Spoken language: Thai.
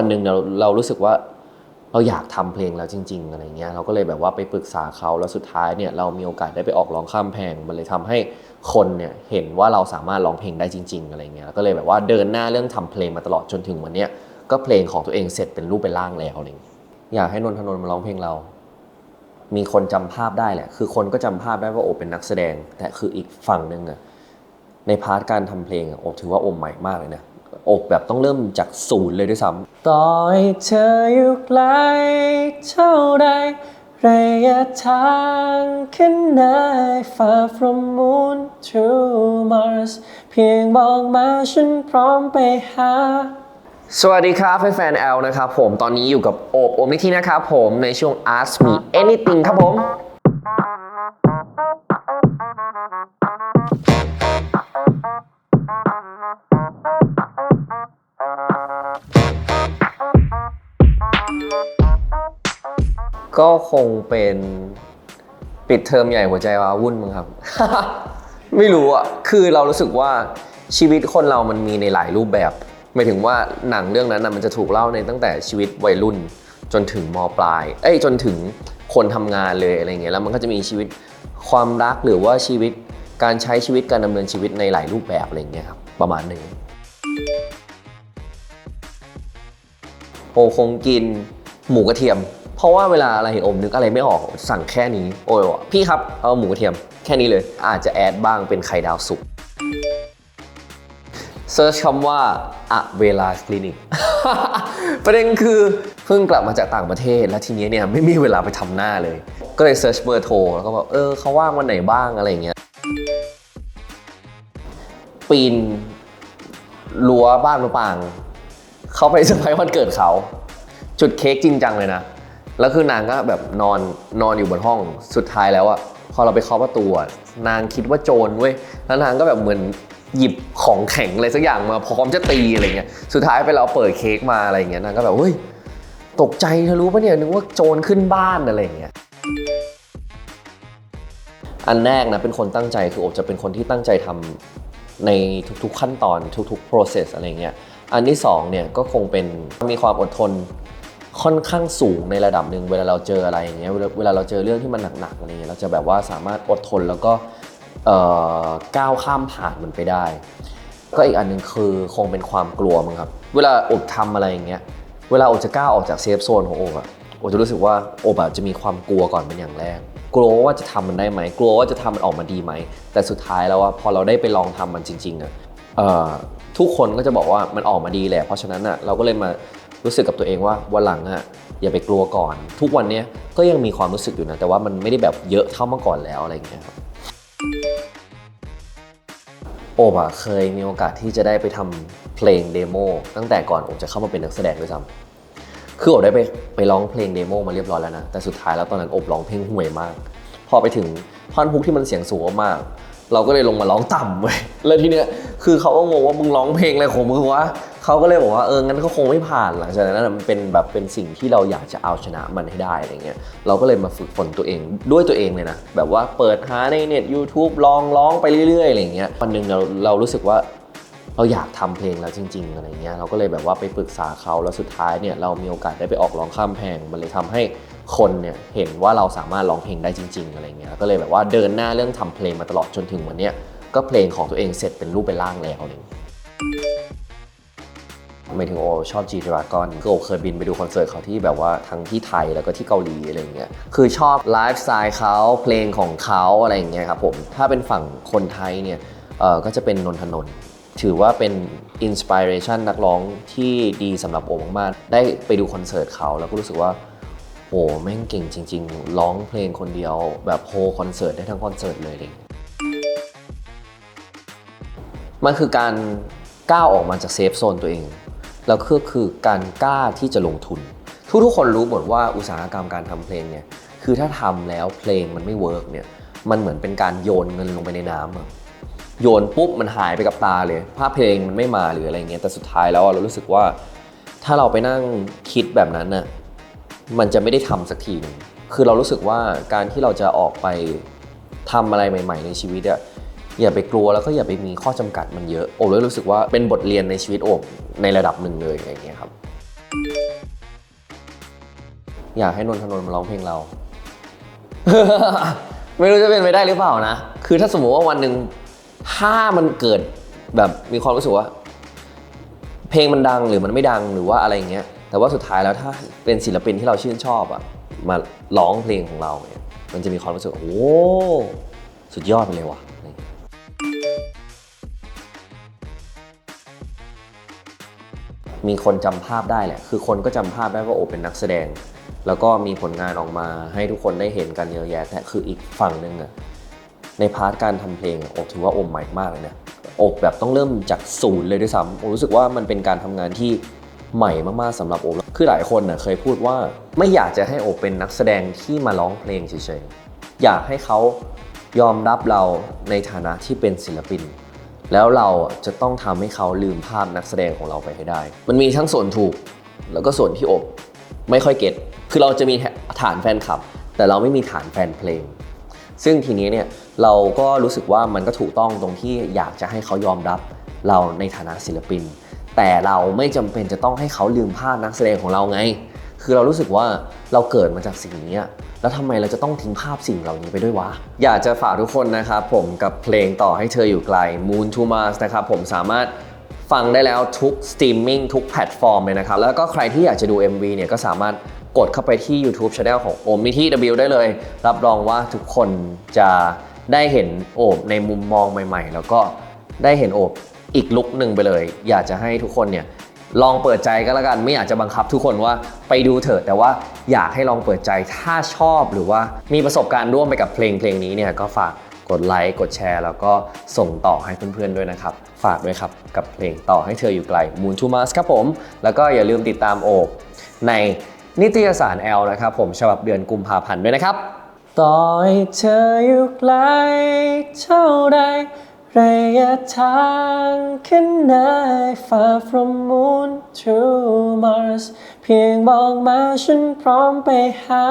วันหนึ่งเราเรารู้สึกว่าเราอยากทำเพลงแล้วจริง ๆอะไรเงี้ยเราก็เลยแบบว่าไปปรึกษาเขาแล้วสุดท้ายเนี่ยเรามีโอกาสได้ไปออกร้องข้ามแพงมันเลยทำให้คนเนี่ยเห็นว่าเราสามารถร้องเพลงได้จริง ๆอะไรเงี้ยก็เลยแบบว่าเดินหน้าเรื่องทำเพลงมาตลอดจนถึงวันเนี้ยก็เพลงของตัวเองเสร็จเป็นรูปเป็นร่างแล้วอะไรเงี้ยอยากให้นนทนนมาร้องเพลงเรา มีคนจำภาพได้แหละ คือคนก็จำภาพได้ว่าโอบเป็นนักแสดง แต่คืออีกฝั่งหนึ่งอะในพาร์ทการทำเพลงอะโอบถือว่าโอบใหม่มากเลยนะ อบแบบต้องเริ่มจากศูนย์เลยด้วยซ้ำต่อให้เธออยู่ไกลเท่าใดระยะทางแค่ไหน far from moon to Mars เพียงบอกมาฉันพร้อมไปหา สวัสดีครับแฟนๆแอลนะครับผมตอนนี้อยู่กับโอบโอมนิธินะครับผมในช่วง Ask Me Anything ครับผม ก็คงเป็นปิดเทอมใหญ่หัวใจว้าวุ่นมั้งครับ ไม่รู้อะ คือเรารู้สึกว่าชีวิตคนเรามันมีในหลายรูปแบบหมายถึงว่าหนังเรื่องนั้นนะมันจะถูกเล่าในตั้งแต่ชีวิตวัยรุ่น จนถึงมปลาย เอ้ยจนถึงคนทำงานเลยอะไรเงี้ยแล้วมันก็จะมีชีวิตความรักหรือว่าชีวิตการใช้ชีวิตการดำเนินชีวิตในหลายรูปแบบอะไรเงี้ยครับประมาณหนึ่งโอคงกินหมูกระเทียม เพราะว่าเวลาอะไรเห็นอมนึกอะไรไม่ออกสั่งแค่นี้โอ้ยพี่ครับเอาหมูเทียมแค่นี้เลย อาจจะแอดบ้างเป็นไข่ดาวสุกเซิร์ชคำว่าอะเวลาคลินิก ประเด็นคือเพิ่งกลับมาจากต่างประเทศ แล้วทีนี้เนี่ยไม่มีเวลาไปทำหน้าเลย ก็เลยเซิร์ชเบอร์โทร แล้วก็บอกเออเขาว่างวันไหนบ้างอะไรเงี้ยปีนรั้วบ้านมะปาง เขาไปเซอร์ไพรส์วันเกิดเขา จุดเค้กจริงจังเลยนะ แล้วคือนางก็แบบนอนนอนอยู่บนห้องสุดท้ายแล้วอะพอเราไปเคาะประตูอะนางคิดว่าโจรเว้ยแล้วนางก็แบบเหมือนหยิบของแข็งอะไรสักอย่างมาพร้อมจะตีอะไรเงี้ยสุดท้ายไปเราเปิดเค้กมาอะไรเงี้ยนางก็แบบเฮ้ยตกใจเธอรู้ปะเนี่ยนึกว่าโจรขึ้นบ้านอะไรเงี้ยอันแรกนะเป็นคนตั้งใจคือโอบจะเป็นคนที่ตั้งใจทำในทุกๆขั้นตอนทุกๆ process อะไรเงี้ยอันที่สองเนี่ยก็คงเป็นมีความอดทน ค่อนข้างสูงในระดับหนึ่งเวลาเราเจออะไรอย่างเงี้ยเวลาเราเจอเรื่องที่มันหนักๆอะไรเงี้ยเราจะแบบว่าสามารถอดทนแล้วก็ก้าวข้ามผ่านมันไปได้ ก็อีกอันหนึ่งคือคงเป็นความกลัวมั้งครับ เวลาอบทำอะไรอย่างเงี้ยเวลาอจะก้าวออกจากเซฟโซนของโอบอะโอจะรู้สึกว่าโอบอะจะมีความกลัวก่อนเป็นอย่างแรก กลัวว่าจะทำมันได้ไหม กลัวว่าจะทำมันออกมาดีไหม แต่สุดท้ายแล้วว่าพอเราได้ไปลองทำมันจริงๆอะทุกคนก็จะบอกว่ามันออกมาดีแหละ เพราะฉะนั้นอะเราก็เลยมา รู้สึกกับตัวเองว่าวันหลังอะอย่าไปกลัวก่อน ทุกวันเนี้ยก็ยังมีความรู้สึกอยู่นะ แต่ว่ามันไม่ได้แบบเยอะเท่าเมื่อก่อนแล้วอะไรอย่างเงี้ยครับโอบอะเคยมีโอกาสที่จะได้ไปทำเพลงเดโมตั้งแต่ก่อนโอบจะเข้ามาเป็นนักแสดงด้วยซ้ำคือโอบได้ไปไปร้องเพลงเดโมมาเรียบร้อยแล้วนะ แต่สุดท้ายแล้วตอนนั้นโอบร้องเพลงห่วยมาก พอไปถึงท่อนฮุกที่มันเสียงสูงมาก เราก็เลยลงมาร้องต่ำเว้ยแล้วทีเนี้ยคือเขาก็งงว่ามึงร้องเพลงอะไรของมึงวะ เขาก็เลยบอกว่าเอองั้นก็คงไม่ผ่านหลังจากนั้นนะมันเป็นแบบเป็นสิ่งที่เราอยากจะเอาชนะมันให้ได้อะไรเงี้ยเราก็เลยมาฝึกฝนตัวเองด้วยตัวเองเลยนะแบบว่าเปิดหาในเน็ต YouTube ลองร้องไปเรื่อยๆอะไรเงี้ยวันหนึ่งเราเรารู้สึกว่าเราอยากทำเพลงแล้วจริง ๆ อะไรเงี้ยเราก็เลยแบบว่าไปปรึกษาเขาแล้วสุดท้ายเนี่ยเรามีโอกาสได้ไปออกร้องข้ามแพงมันเลยทำให้คนเนี่ยเห็นว่าเราสามารถร้องเพลงได้จริง ๆ อะไรเงี้ยก็เลยแบบว่าเดินหน้าเรื่องทำเพลงมาตลอดจนถึงวันเนี้ยก็เพลงของตัวเองเสร็จเป็นรูปเป็นร่างแล้วเลย หมายถึงโอชอบจีดรากอนคือโอเคยบินไปดูคอนเสิร์ตเขาที่แบบว่าทั้งที่ไทยแล้วก็ที่เกาหลีอะไรเงี้ยคือชอบไลฟ์สไตล์เขาเพลงของเขาอะไรอย่างเงี้ยครับผมถ้าเป็นฝั่งคนไทยเนี่ยเออก็จะเป็นนนทนนท์ถือว่าเป็นอินสปิเรชันนักร้องที่ดีสำหรับโอมากๆ ได้ไปดูคอนเสิร์ตเขาแล้วก็รู้สึกว่าโอ้แม่งเก่งจริง ๆ ร้องเพลงคนเดียว แบบโฮคอนเสิร์ตได้ทั้งคอนเสิร์ตเลยเลยมันคือการก้าวออกมาจากเซฟโซนตัวเอง แล้วก็คือการกล้าที่จะลงทุน ทุกๆคนรู้หมดว่าอุตสาหกรรมการทำเพลงเนี่ยคือถ้าทำแล้วเพลงมันไม่เวิร์กเนี่ยมันเหมือนเป็นการโยนเงินลงไปในน้ำโยนปุ๊บมันหายไปกับตาเลยภาพเพลงมันไม่มาหรืออะไรเงี้ยแต่สุดท้ายแล้วเรารู้สึกว่า ถ้าเราไปนั่งคิดแบบนั้นน่ะมันจะไม่ได้ทำสักทีหนึงคือเรารู้สึกว่าการที่เราจะออกไปทำอะไรใหม่ ๆ ในชีวิตอะ อย่าไปกลัวแล้วก็อย่าไปมีข้อจำกัดมันเยอะโอบเลยรู้สึกว่าเป็นบทเรียนในชีวิตโอบในระดับหนึ่งเลยอะไรเงี้ยครับ อยากให้นนทนนมาร้องเพลงเรา ไม่รู้จะเป็นไปได้หรือเปล่านะ คือถ้าสมมติว่าวันหนึ่งถ้ามันเกิดแบบมีความรู้สึกว่า เพลงมันดังหรือมันไม่ดังหรือว่าอะไรอย่างเงี้ย แต่ว่าสุดท้ายแล้วถ้าเป็นศิลปินที่เราชื่นชอบอะมาร้องเพลงของเราเนี่ยมันจะมีความรู้สึกโอ้สุดยอดไปเลยว่ะ มีคนจำภาพได้แหละ คือคนก็จำภาพได้ว่าโอเป็นนักแสดง แล้วก็มีผลงานออกมาให้ทุกคนได้เห็นกันเยอะแยะแต่คืออีกฝั่งหนึ่งอะในพาร์ทการทำเพลงโอถือว่าโอใหม่มากเลยนะโอแบบต้องเริ่มจากศูนย์เลยด้วยซ้ำโอรู้สึกว่ามันเป็นการทำงานที่ใหม่มากๆสำหรับโอคือหลายคนน่ะเคยพูดว่าไม่อยากจะให้โอเป็นนักแสดงที่มาร้องเพลงเฉยๆอยากให้เขายอมรับเราในฐานะที่เป็นศิลปิน แล้วเราจะต้องทำให้เขาลืมภาพนักแสดงของเราไปให้ได้ มันมีทั้งส่วนถูกแล้วก็ส่วนที่อบไม่ค่อยเก็ตคือเราจะมีฐานแฟนคลับ แต่เราไม่มีฐานแฟนเพลง ซึ่งทีนี้เนี่ยเราก็รู้สึกว่ามันก็ถูกต้องตรงที่อยากจะให้เขายอมรับเราในฐานะศิลปิน แต่เราไม่จำเป็นจะต้องให้เขาลืมภาพนักแสดงของเราไง คือเรารู้สึกว่าเราเกิดมาจากสิ่งนี้ แล้วทำไมเราจะต้องทิ้งภาพสิ่งเหล่านี้ไปด้วยวะ อยากจะฝากทุกคนนะครับผมกับเพลงต่อให้เธออยู่ไกล Moon to Mars นะครับผมสามารถฟังได้แล้วทุกสตรีมมิ่งทุกแพลตฟอร์มเลยนะครับ แล้วก็ใครที่อยากจะดู MV เนี่ยก็สามารถกดเข้าไปที่ YouTube Channel ของโอมนิธิ W ได้เลย รับรองว่าทุกคนจะได้เห็นโอบในมุมมองใหม่ ๆ แล้วก็ได้เห็นโอบอีกลุกหนึ่งไปเลย อยากจะให้ทุกคนเนี่ย ลองเปิดใจก็แล้วกันไม่อยากจะบังคับทุกคนว่าไปดูเถอะแต่ว่าอยากให้ลองเปิดใจถ้าชอบหรือว่ามีประสบการณ์ร่วมไปกับเพลงเพลงนี้เนี่ยก็ฝากกดไลค์กดแชร์ แล้วก็ส่งต่อให้เพื่อนๆด้วยนะครับ ฝากด้วยครับ กับเพลงต่อให้เธออยู่ไกล Moon to Mars ครับผม แล้วก็อย่าลืมติดตามโอบในนิตยสารแอลนะครับผมฉบับเดือนกุมภาพันธ์ด้วยนะครับ ต่อให้เธออยู่ไกลเท่าใด ระยะทางขึ้นไหน far from moon to Mars เพียงบอกมาฉันพร้อมไปหา